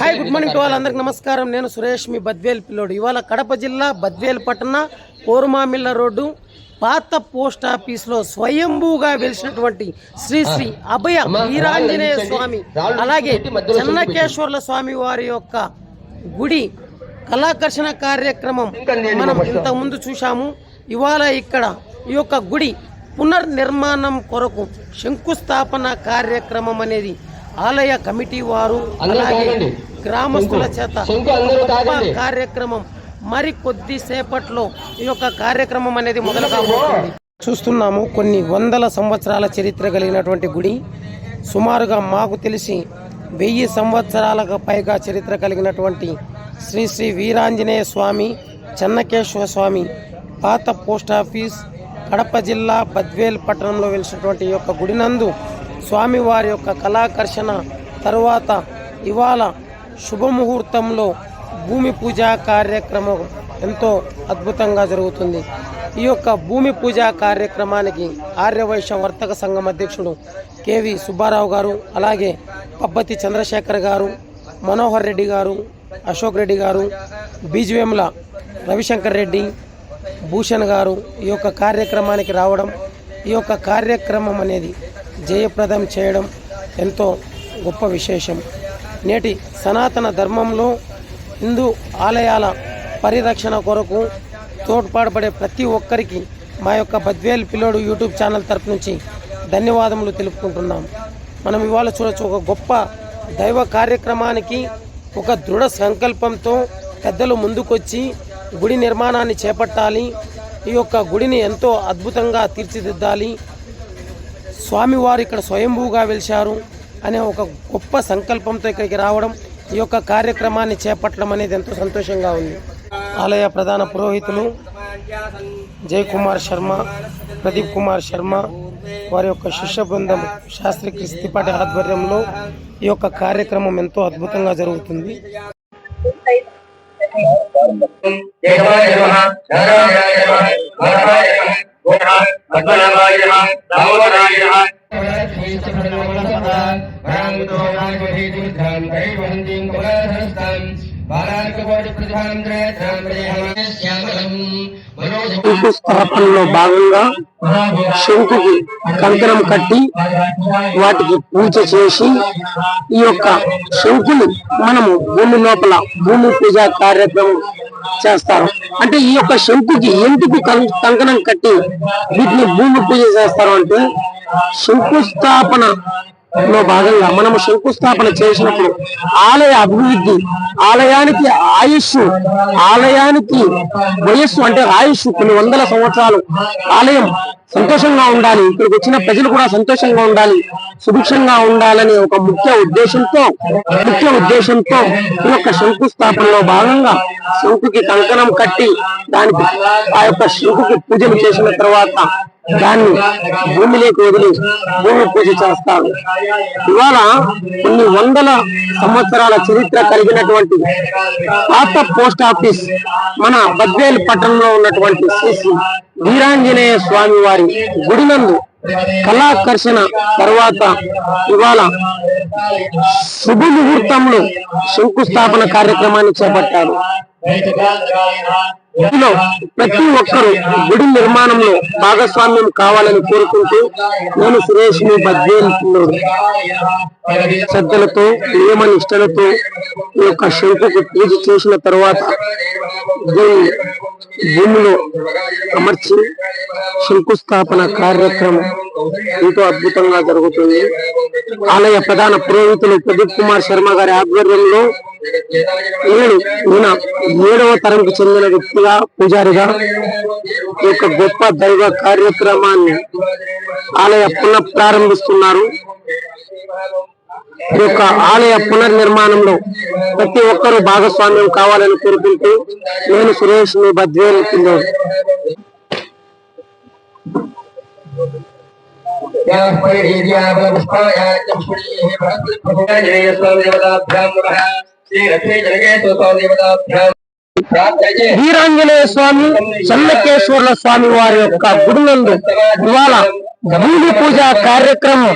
Hi good morning to వాళ్ళందరికీ నమస్కారం. నేను సురేష్ మీ బద్వేల్ పిల్లోడు. ఇవాళ కడప జిల్లా బద్వేల్ పట్టణ కోరుమామిళ్ళ రోడ్డు పాత పోస్ట్ ఆఫీస్లో స్వయంభూగా వెలిసినటువంటి శ్రీ శ్రీ అభయ వీరాంజనేయ స్వామి అలాగే చెన్నకేశ్వర్ల స్వామి వారి యొక్క గుడి కళాకర్షణ కార్యక్రమం మనం ఇంతకు ముందు చూశాము. ఇవాళ ఇక్కడ ఈ యొక్క గుడి పునర్నిర్మాణం కొరకు శంకుస్థాపన కార్యక్రమం అనేది ఆలయ కమిటీ వారు అలాగే గ్రామస్తుల చేత కార్యక్రమం. మరి కొద్దిసేపట్లో ఈ యొక్క కార్యక్రమం అనేది మొదలు కాబోతుంది. చూస్తున్నాము కొన్ని వందల సంవత్సరాల చరిత్ర కలిగినటువంటి గుడి. సుమారుగా మాకు తెలిసి వెయ్యి సంవత్సరాలకు పైగా చరిత్ర కలిగినటువంటి శ్రీ శ్రీ వీరాంజనేయ స్వామి చెన్నకేశ్వర స్వామి పాత పోస్ట్ ఆఫీస్ కడప జిల్లా బద్వేల్ పట్టణంలో వెలిసినటువంటి ఈ యొక్క గుడినందు స్వామివారి యొక్క కళాకర్షణ తరువాత ఇవాళ శుభముహూర్తంలో భూమి పూజ కార్యక్రమం ఎంతో అద్భుతంగా జరుగుతుంది. ఈ యొక్క భూమి పూజ కార్యక్రమానికి ఆర్యవైశ్య వర్తక సంఘం అధ్యక్షుడు కేవి సుబ్బారావు గారు అలాగే పబ్బతి చంద్రశేఖర్ గారు మనోహర్ రెడ్డి గారు అశోక్ రెడ్డి గారు బీజవేముల రవిశంకర్ రెడ్డి భూషణ్ గారు ఈ యొక్క కార్యక్రమానికి రావడం ఈ యొక్క కార్యక్రమం అనేది జయప్రదం చేయడం ఎంతో గొప్ప విశేషం. నేటి సనాతన ధర్మంలో హిందూ ఆలయాల పరిరక్షణ కొరకు తోడ్పాటుపడే ప్రతి ఒక్కరికి మా యొక్క బద్వేల్ పిల్లోడు యూట్యూబ్ ఛానల్ తరపు నుంచి ధన్యవాదములు తెలుపుకుంటున్నాం. మనం ఇవాళ చూడొచ్చు ఒక గొప్ప దైవ కార్యక్రమానికి ఒక దృఢ సంకల్పంతో పెద్దలు ముందుకొచ్చి గుడి నిర్మాణాన్ని చేపట్టాలి. ఈ యొక్క గుడిని ఎంతో అద్భుతంగా తీర్చిదిద్దాలి. స్వామివారు ఇక్కడ స్వయంభూగా వెలిశారు అనే ఒక గొప్ప సంకల్పంతో ఇక్కడికి రావడం ఈ యొక్క కార్యక్రమాన్ని చేపట్టడం అనేది ఎంతో సంతోషంగా ఉంది. ఆలయ ప్రధాన పురోహితులు జయకుమార్ శర్మ ప్రదీప్ కుమార్ శర్మ వారి యొక్క శిష్య బృందం శాస్త్రి క్రిస్తిపాటి ఆధ్వర్యంలో ఈ యొక్క కార్యక్రమం ఎంతో అద్భుతంగా జరుగుతుంది. జయ నమః. నారాయణాయ శంకుస్థాపనలో భాగంగా శంకుకి కంకణం కట్టి వాటికి పూజ చేసి ఈ యొక్క శంకుని మనము భూమి లోపల భూమి పూజ కార్యక్రమం చేస్తారు. అంటే ఈ యొక్క శంకుకి ఎందుకు కంకణం కట్టి వీటిని భూమి పూజ చేస్తారు అంటే శంకుస్థాపన లో భాగంగా మనము శంకుస్థాపన చేసినప్పుడు ఆలయ అభివృద్ధి ఆలయానికి ఆయుష్ ఆలయానికి వయస్సు అంటే ఆయుష్ కొన్ని వందల సంవత్సరాలు. ఆలయం సంతోషంగా ఉండాలి. ఇక్కడికి వచ్చిన ప్రజలు కూడా సంతోషంగా ఉండాలి. సుభిక్షంగా ఉండాలని ఒక ముఖ్య ఉద్దేశంతో ముఖ్య ఉద్దేశంతో ఈ యొక్క శంకుస్థాపనలో భాగంగా శంకుకి కంకణం కట్టి దానికి ఆ యొక్క శంకుకి పూజలు చేసిన తర్వాత దాన్ని భూమిలోకి వదిలి భూమి పూజ చేస్తారు. ఇవాళ కొన్ని వందల సంవత్సరాల చరిత్ర కలిగినటువంటి పాత పోస్ట్ ఆఫీస్ మన బద్వేల్ పట్టణంలో ఉన్నటువంటి శ్రీ వీరాంజనేయ స్వామి వారి గుడినందు కళాకర్షణ తర్వాత ఇవాళ శుభ ముహూర్తంలో శంకుస్థాపన కార్యక్రమాన్ని చేపట్టారు. ఇందులో ప్రతి ఒక్కరూ గుడి నిర్మాణంలో భాగస్వామ్యం కావాలని కోరుకుంటూ నేను సురేష్ మీ బద్వేలుతున్నాను. శ్రద్ధలతో నియమ నిష్టలతో ఈ యొక్క శంకుకు పూజ చేసిన తర్వాత దీన్ని భూమిలో అమర్చి శంకుస్థాపన కార్యక్రమం ఎంతో అద్భుతంగా జరుగుతుంది. ఆలయ ప్రధాన పురోహితులు ప్రదీప్ కుమార్ శర్మ గారి ఆధ్వర్యంలో ఈయన ఏడవ తరంకు చెందిన వ్యక్తిగా పూజారిగా ఈ యొక్క గొప్ప దైవ కార్యక్రమాన్ని ఆలయ పునః ప్రారంభిస్తున్నారు ఈ యొక్క ఆలయ పునర్నిర్మాణంలో ప్రతి ఒక్కరూ భాగస్వామ్యం కావాలని కోరుకుంటూ నేను సురేష్ మీ బద్వేల్ పిల్లోడు వీరాంజనేయ స్వామి చెన్నకేశ్వర్ల స్వామి వారి యొక్క గుడి నందు ఇవాళ భూమి పూజ కార్యక్రమం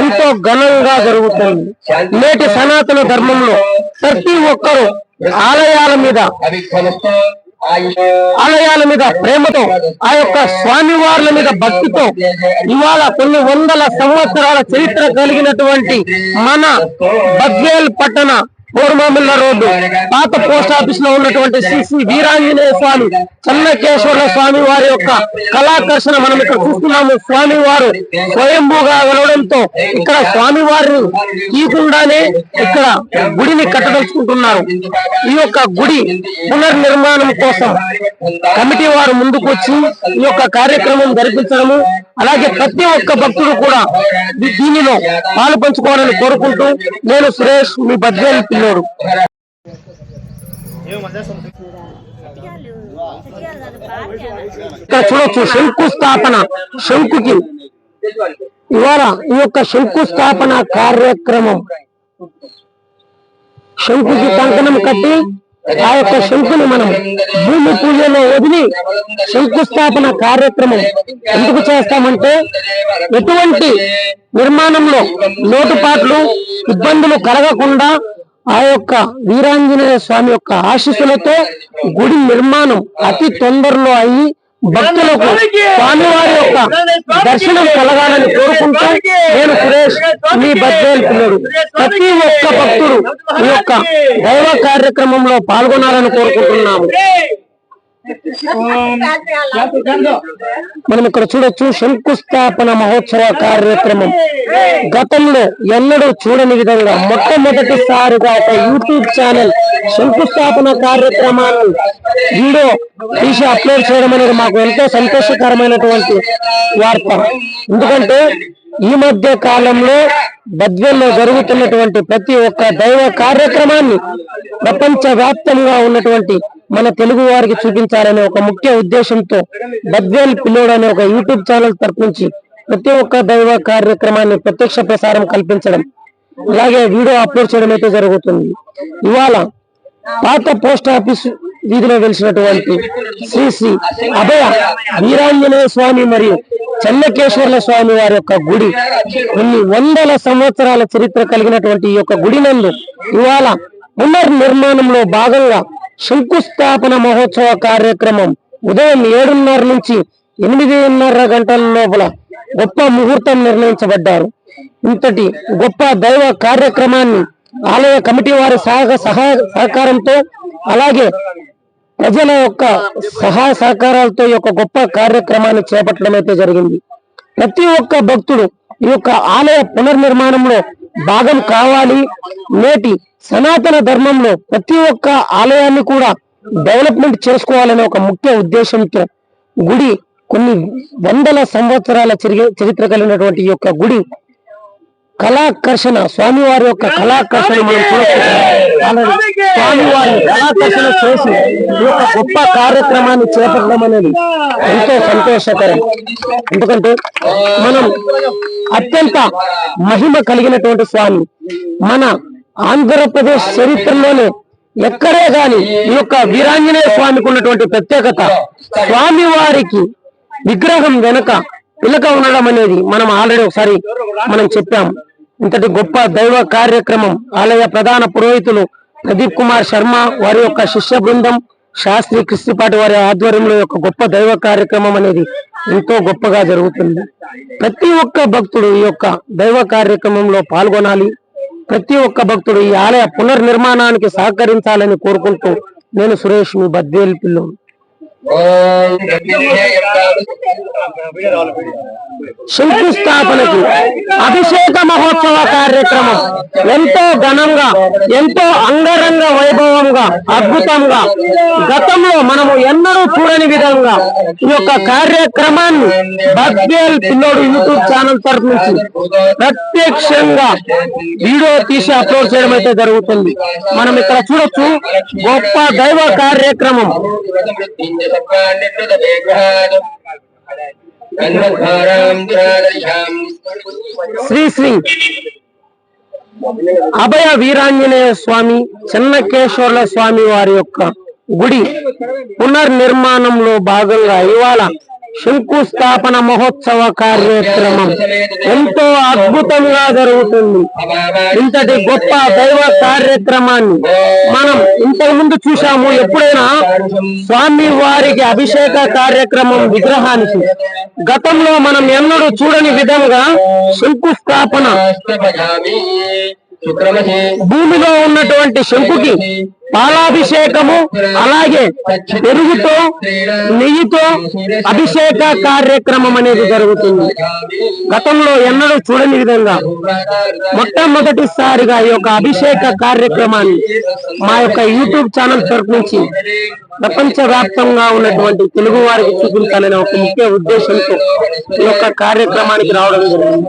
ఎంతో ఘనంగా జరుగుతుంది. నేటి సనాతన ధర్మంలో ప్రతి ఒక్కరూ ఆలయాల మీద ఆలయాల మీద ప్రేమతో ఆ యొక్క స్వామివార్ల మీద భక్తితో ఇవాళ కొన్ని వందల సంవత్సరాల చరిత్ర కలిగినటువంటి మన బద్వేల్ పట్టణ పూర్వమామిల్ల రోడ్డు. పాత పోస్ట్ ఆఫీస్లో ఉన్నటువంటి శ్రీ శ్రీ వీరాంజనేయ స్వామి చెన్నకేశ్వర స్వామి వారి యొక్క కళాకర్షణ మనం ఇక్కడ చూస్తున్నాము. స్వామి వారు స్వయంభూగా వెళ్ళడంతో ఇక్కడ స్వామి వారిని తీయకుండానే ఇక్కడ గుడిని కట్టదలుచుకుంటున్నారు. ఈ యొక్క గుడి పునర్నిర్మాణం కోసం కమిటీ వారు ముందుకు వచ్చి ఈ యొక్క కార్యక్రమం జరిపించడము అలాగే ప్రతి ఒక్క భక్తుడు కూడా దీనిలో పాలు పంచుకోవాలని కోరుకుంటూ నేను సురేష్ మీ బద్వేల్ పిల్లోడు ఇక్కడ చూడొచ్చు శంకుస్థాపన శంకుకి. ఇవాళ ఈ యొక్క శంకుస్థాపన కార్యక్రమం. శంకుకి కంకణం కట్టి ఆ యొక్క శంకుని మనం భూమి పూజలో వదిలి శంకుస్థాపన కార్యక్రమం ఎందుకు చేస్తామంటే ఎటువంటి నిర్మాణంలో లోటుపాట్లు ఇబ్బందులు కలగకుండా ఆ యొక్క వీరాంజనేయ స్వామి యొక్క ఆశీస్సులతో గుడి నిర్మాణం అతి తొందరలో అయ్యి భక్తులకు స్వామివారి యొక్క దర్శనం కలగాలని కోరుకుంటూ నేను సురేష్ మీ బద్వేల్ ప్రతి ఒక్క భక్తుడు ఈ యొక్క దైవ కార్యక్రమంలో పాల్గొనాలని కోరుకుంటున్నాము. మనం ఇక్కడ చూడొచ్చు శంకుస్థాపన మహోత్సవ కార్యక్రమం. గతంలో ఎన్నడూ చూడని విధంగా మొట్టమొదటిసారిగా ఒక యూట్యూబ్ ఛానల్ శంకుస్థాపన కార్యక్రమాన్ని వీడియో తీసి అప్లోడ్ చేయడం అనేది మాకు ఎంతో సంతోషకరమైనటువంటి వార్త. ఎందుకంటే ఈ మధ్య కాలంలో బద్వేల్లో జరుగుతున్నటువంటి ప్రతి ఒక్క దైవ కార్యక్రమాన్ని ప్రపంచ వ్యాప్తంగా ఉన్నటువంటి మన తెలుగు వారికి చూపించాలనే ఒక ముఖ్య ఉద్దేశంతో బద్వేల్ పిల్లోడు అనే ఒక యూట్యూబ్ ఛానల్ తరపు నుంచి ప్రతి ఒక్క దైవ కార్యక్రమాన్ని ప్రత్యక్ష ప్రసారం కల్పించడం అలాగే వీడియో అప్లోడ్ చేయడం అయితే జరుగుతుంది. ఇవాళ పాత పోస్ట్ ఆఫీస్ వీధిలో వెలిసినటువంటి శ్రీ శ్రీ అభయ వీరాంజనేయ స్వామి మరియు చెన్నకేశ్వర్ల స్వామి వారి యొక్క గుడి కొన్ని వందల సంవత్సరాల చరిత్ర కలిగినటువంటి ఈ యొక్క గుడి నందు ఇవాళ పునర్నిర్మాణంలో భాగంగా శంకుస్థాపన మహోత్సవ కార్యక్రమం ఉదయం ఏడున్నర నుంచి ఎనిమిదిన్నర గంటల లోపల గొప్ప ముహూర్తం నిర్ణయించబడ్డారు. ఇంతటి గొప్ప దైవ కార్యక్రమాన్ని ఆలయ కమిటీ వారి సహ సహాయ సహకారంతో అలాగే ప్రజల యొక్క సహాయ సహకారాలతో ఈ యొక్క గొప్ప కార్యక్రమాన్ని చేపట్టడం అయితే జరిగింది. ప్రతి ఒక్క భక్తుడు ఈ యొక్క ఆలయ పునర్నిర్మాణంలో భాగం కావాలి. నేటి సనాతన ధర్మంలో ప్రతి ఒక్క ఆలయాన్ని కూడా డెవలప్మెంట్ చేసుకోవాలనే ఒక ముఖ్య ఉద్దేశంతో గుడి కొన్ని వందల సంవత్సరాల చరిత్ర కలిగినటువంటి ఈ యొక్క గుడి కళాకర్షణ స్వామివారి యొక్క కళాకర్షణ మనం స్వామివారి కళాకర్షణ చేసి ఈ యొక్క గొప్ప కార్యక్రమాన్ని చేపట్టడం అనేది ఎంతో సంతోషకరం. ఎందుకంటే మనం అత్యంత మహిమ కలిగినటువంటి స్వామి. మన ఆంధ్రప్రదేశ్ చరిత్రలోనే ఎక్కడే గాని ఈ యొక్క వీరాంజనేయ స్వామికి ఉన్నటువంటి ప్రత్యేకత స్వామి వారికి విగ్రహం వెనుక పిలక ఉండడం అనేది మనం ఆల్రెడీ ఒకసారి మనం చెప్పాం. ఇంతటి గొప్ప దైవ కార్యక్రమం ఆలయ ప్రధాన పురోహితులు ప్రదీప్ కుమార్ శర్మ వారి యొక్క శిష్య బృందం శాస్త్రి కృష్ణపాటి వారి ఆధ్వర్యంలో యొక్క గొప్ప దైవ కార్యక్రమం అనేది ఎంతో గొప్పగా జరుగుతుంది. ప్రతి ఒక్క భక్తుడు ఈ యొక్క దైవ కార్యక్రమంలో పాల్గొనాలి. ప్రతి ఒక్క భక్తుడు ఈ ఆలయ పునర్నిర్మాణానికి సహకరించాలని కోరుకుంటూ నేను సురేష్ మీ బద్దేలు పిల్లు శంకుస్థాపనకి అభిషేక మహోత్సవ కార్యక్రమం. ఎంతో ఘనంగా ఎంతో అంగరంగ వైభవంగా అద్భుతంగా గతంలో మనము ఎన్నడూ చూడని విధంగా ఈ యొక్క కార్యక్రమాన్ని బద్వేల్ పిల్లోడు యూట్యూబ్ ఛానల్ తరఫు నుంచి ప్రత్యక్షంగా వీడియో తీసి అప్లోడ్ చేయడం అయితే జరుగుతుంది. మనం ఇక్కడ చూడొచ్చు గొప్ప దైవ కార్యక్రమం. శ్రీ శ్రీ అభయ వీరాంజనేయ స్వామి చెన్నకేశ్వర్ల స్వామి వారి యొక్క గుడి పునర్నిర్మాణంలో భాగంగా ఇవాళ శంకుస్థాపన మహోత్సవ కార్యక్రమం. ఎంతో అద్భుతంగా జరుగుతుంది. ఇంతటి గొప్ప దైవ కార్యక్రమాన్ని మనం ఇంతకు ముందు చూసాము ఎప్పుడైనా స్వామి వారికి అభిషేక కార్యక్రమం విగ్రహానికి. గతంలో మనం ఎన్నడూ చూడని విధంగా శంకుస్థాపన భూమిలో ఉన్నటువంటి శంకుకి పాలాభిషేకము అలాగే పెరుగుతో నెయ్యితో అభిషేక కార్యక్రమం అనేది జరుగుతుంది. గతంలో ఎన్నడూ చూడని విధంగా మొట్టమొదటిసారిగా ఈ యొక్క అభిషేక కార్యక్రమాన్ని మా యొక్క యూట్యూబ్ ఛానల్ తరపు నుంచి ప్రపంచ వ్యాప్తంగా ఉన్నటువంటి తెలుగు వారికి చూపించాలనే ఒక ముఖ్య ఉద్దేశంతో ఈ యొక్క కార్యక్రమానికి రావడం జరిగింది.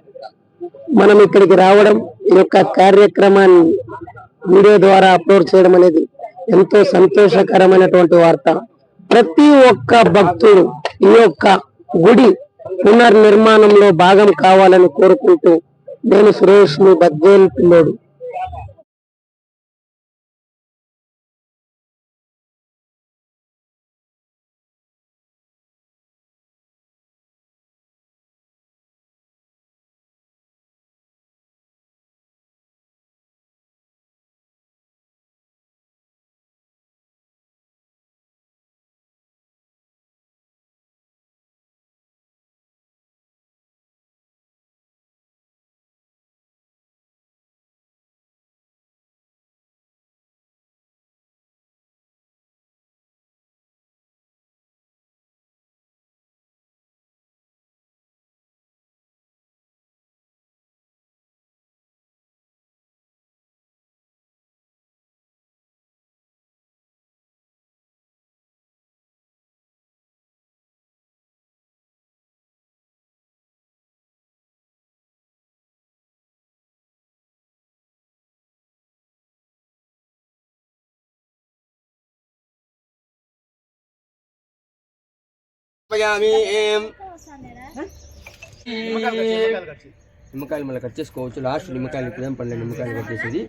మనం ఇక్కడికి రావడం ఈ యొక్క కార్యక్రమాన్ని వీడియో ద్వారా అప్లోడ్ చేయడం అనేది ఎంతో సంతోషకరమైనటువంటి వార్త. ప్రతి ఒక్క భక్తుడు ఈ యొక్క గుడి పునర్నిర్మాణంలో భాగం కావాలని కోరుకుంటూ నేను సురేష్ మీ బద్వేల్ పిల్లోడు. నిమ్మకాయలు మళ్ళీ కట్ చేసుకోవచ్చు. లాస్ట్ నిమ్మకాయలు ఇప్పుడు ఏం పడలేదు. నిమ్మకాయలు కట్ చేసేది.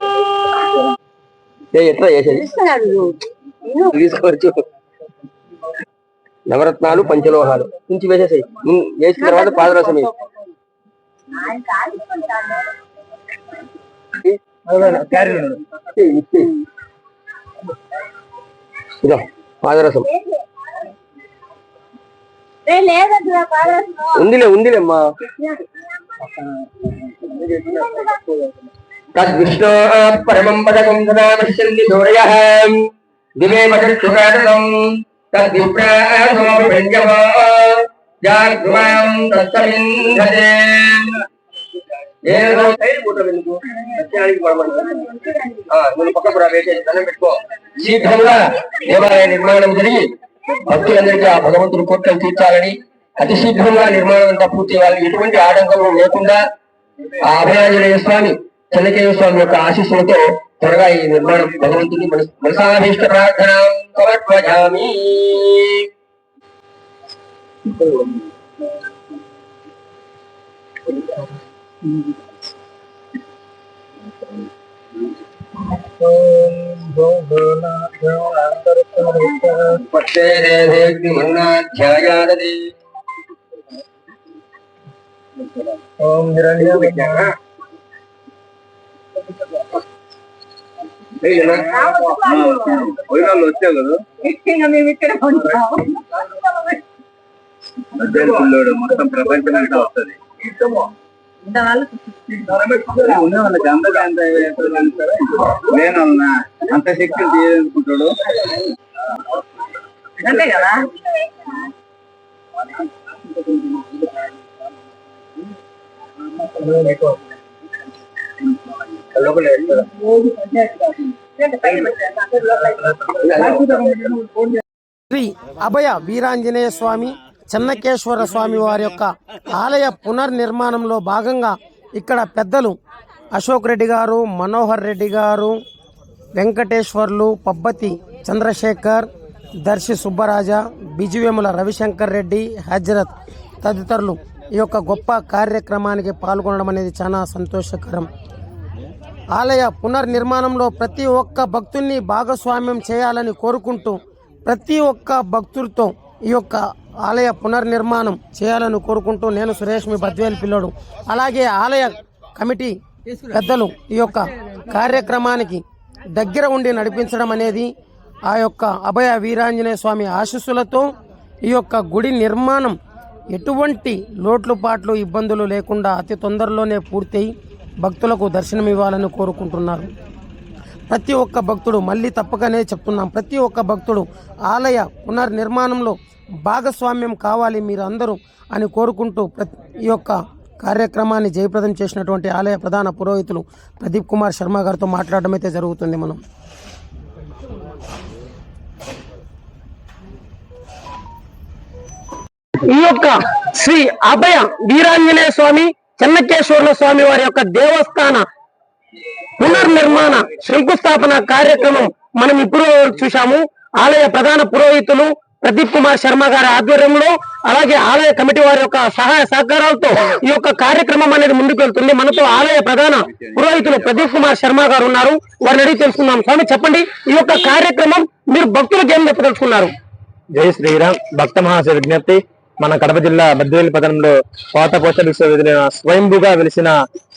ఎట్లా చేసేది? తీసుకోవచ్చు. నవరత్నాలు పంచలోహాలు. ఉంచి వేసేసాయి. వేసిన తర్వాత పాదరసం పాదరసం. ఉందిలే ఉందిలే అమ్మా తద్విష్ణో పరమం పదకం సదా పశ్యంతి సూర్య దివే మధురం తద్విప్రాసమోపంజమో జాగ్రవాం తత్తమింధతే ఏదో సైడ్ ఫోటో ఎందుకు సత్యానికి నువ్వు పక్క కూడా వేసేసి దండం పెట్టుకో శీఘ్రంగా దేవాలయ నిర్మాణం జరిగి భక్తులందరికీ ఆ భగవంతుడు కోట్లను తీర్చాలని అతి శీఘ్రంగా నిర్మాణం అంతా పూర్తి వాళ్ళని ఎటువంటి ఆటంకం లేకుండా ఆ అభయాంజనేయ స్వామి చెన్నకేయ స్వామి యొక్క ఆశీస్సులతో త్వరగా ఈ నిర్మాణం భగవంతుని మనసాభీష్ట ప్రార్థన సమర్పజామి you. ఓం హిరణ్య విజ్ఞాన పోయినాళ్ళు వచ్చావు కదా మధ్యాహ్నం పిల్లోడు మొత్తం ప్రపంచం అంటే వస్తుంది. నేను అంత శక్తి తీయాలనుకుంటాడు అంతే కదా శ్రీ అభయ వీరాంజనేయ స్వామి చెన్నకేశ్వర స్వామి వారి యొక్క ఆలయ పునర్నిర్మాణంలో భాగంగా ఇక్కడ పెద్దలు అశోక్ రెడ్డి గారు మనోహర్ రెడ్డి గారు వెంకటేశ్వర్లు పబ్బతి చంద్రశేఖర్ దర్శి సుబ్బరాజ బిజువేముల రవిశంకర్ రెడ్డి హజరత్ తదితరులు ఈ యొక్క గొప్ప కార్యక్రమానికి పాల్గొనడం అనేది చాలా సంతోషకరం. ఆలయ పునర్నిర్మాణంలో ప్రతి ఒక్క భక్తుల్ని భాగస్వామ్యం చేయాలని కోరుకుంటూ ప్రతి ఒక్క భక్తులతో ఈ యొక్క ఆలయ పునర్నిర్మాణం చేయాలని కోరుకుంటూ నేను సురేష్ మీ బద్వేలు పిల్లడు. అలాగే ఆలయ కమిటీ పెద్దలు ఈ యొక్క కార్యక్రమానికి దగ్గర ఉండి నడిపించడం అనేది ఆ యొక్క అభయ వీరాంజనేయ స్వామి ఆశీస్సులతో ఈ యొక్క గుడి నిర్మాణం ఎటువంటి లోట్లు పాట్లు ఇబ్బందులు లేకుండా అతి తొందరలోనే పూర్తయి భక్తులకు దర్శనం ఇవ్వాలని కోరుకుంటున్నారు. ప్రతి ఒక్క భక్తుడు మళ్ళీ తప్పకనే చెప్తున్నాం. ప్రతి ఒక్క భక్తుడు ఆలయ పునర్నిర్మాణంలో భాగస్వామ్యం కావాలి మీరు అందరూ అని కోరుకుంటూ ప్రతి ఈ యొక్క కార్యక్రమాన్ని జయప్రదం చేసినటువంటి ఆలయ ప్రధాన పురోహితులు ప్రదీప్ కుమార్ శర్మ గారితో మాట్లాడడం అయితే జరుగుతుంది మనం. ఈ యొక్క శ్రీ అభయ వీరాంజనేయ స్వామి చెన్నకేశ్వరుల స్వామి వారి యొక్క దేవస్థాన పునర్నిర్మాణ శంకుస్థాపన కార్యక్రమం మనం ఇప్పుడు చూశాము. ఆలయ ప్రధాన పురోహితులు ప్రదీప్ కుమార్ శర్మ గారి ఆధ్వర్యంలో అలాగే ఆలయ కమిటీ వారి యొక్క సహాయ సహకారాలతో ఈ యొక్క కార్యక్రమం అనేది ముందుకెళ్తుంది. మనతో ఆలయ ప్రధాన పురోహితులు ప్రదీప్ కుమార్ శర్మ గారు ఉన్నారు. వారిని అడిగి తెలుసుకుందాం. స్వామి చెప్పండి ఈ యొక్క కార్యక్రమం మీరు భక్తులకు ఏం చెప్పదలుచుకున్నారు? జై శ్రీరామ్. భక్త మహాశయ విజ్ఞప్తి మన కడప జిల్లా బద్వేలి పట్టణంలో పాత పోస్ట స్వయంభూగా వెలిసిన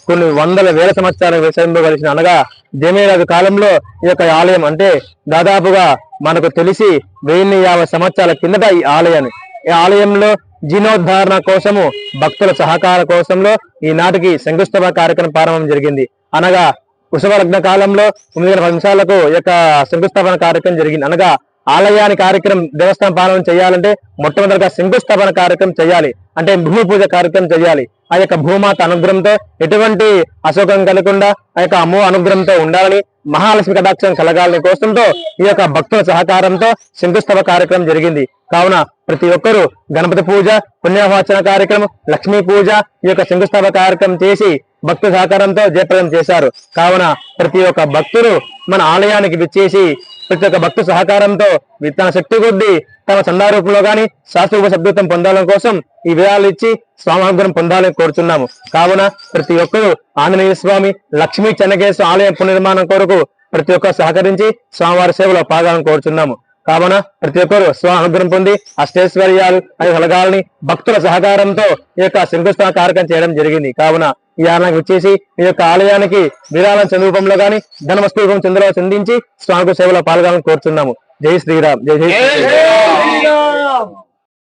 కొన్ని వందల వేల సంవత్సరాల స్వయంభూ కలిసిన అనగా జమీరాజు కాలంలో ఈ యొక్క ఆలయం అంటే దాదాపుగా మనకు తెలిసి వెయ్యి యాభై సంవత్సరాల కిందట ఈ ఆలయాన్ని. ఈ ఆలయంలో జీర్ణోద్ధారణ కోసము భక్తుల సహకార కోసంలో ఈనాటికి శంకుస్థాపన కార్యక్రమం ప్రారంభం జరిగింది. అనగా కుశవ లగ్న కాలంలో తొమ్మిది వేల పది నిమిషాలకు ఈ యొక్క శంకుస్థాపన కార్యక్రమం జరిగింది. అనగా ఆలయాన్ని కార్యక్రమం దేవస్థానం పాలన చేయాలంటే మొట్టమొదటిగా శంకుస్థాపన కార్యక్రమం చేయాలి. అంటే భూమి పూజ కార్యక్రమం చేయాలి. ఆ యొక్క భూమాత అనుగ్రహంతో ఎటువంటి అశోకం కలగకుండా ఆ యొక్క అమ్మో అనుగ్రహంతో ఉండాలని మహాలక్ష్మి కటాక్షం కలగాలని కోసంతో ఈ యొక్క భక్తుల సహకారంతో శంకుస్థాప కార్యక్రమం జరిగింది. కావున ప్రతి ఒక్కరూ గణపతి పూజ పుణ్యవాచన కార్యక్రమం లక్ష్మీ పూజ ఈ యొక్క శంకుస్థాపన కార్యక్రమం చేసి భక్తుల సహకారంతో జయప్రదం చేశారు. కావున ప్రతి ఒక్క భక్తులు మన ఆలయానికి విచ్చేసి ప్రతి ఒక్క భక్తు సహకారంతో తన శక్తి కొద్దీ తమ చందా రూపంలో గాని శాస్త్రూప శబ్దత్వం పొందాలని కోసం ఈ విధాలు ఇచ్చి స్వామి పొందాలని కోరుతున్నాము కావున ప్రతి ఒక్కరూ ఆంజనేయ స్వామి లక్ష్మీ చెన్నకేశ్వర ఆలయం పునర్నిర్మాణం కొరకు ప్రతి ఒక్కరు సహకరించి స్వామివారి సేవలో పాగాలని కోరుచున్నాము. కావున ప్రతి ఒక్కరు స్వానుగ్రహం పొంది అష్టైశ్వర్యాలు అని కలగాలని భక్తుల సహకారంతో ఈ యొక్క శంకుస్థాన కార్యక్రమం చేయడం జరిగింది. కావున ఈ వచ్చేసి ఈ యొక్క ఆలయానికి విరాళం చంద్ర రూపంలో గాని ధనవస్తు రూపం చంద్రలో చెందించి స్వామికి సేవలో పాల్గొనాలని కోరుతున్నాము జై శ్రీరామ్ జై జై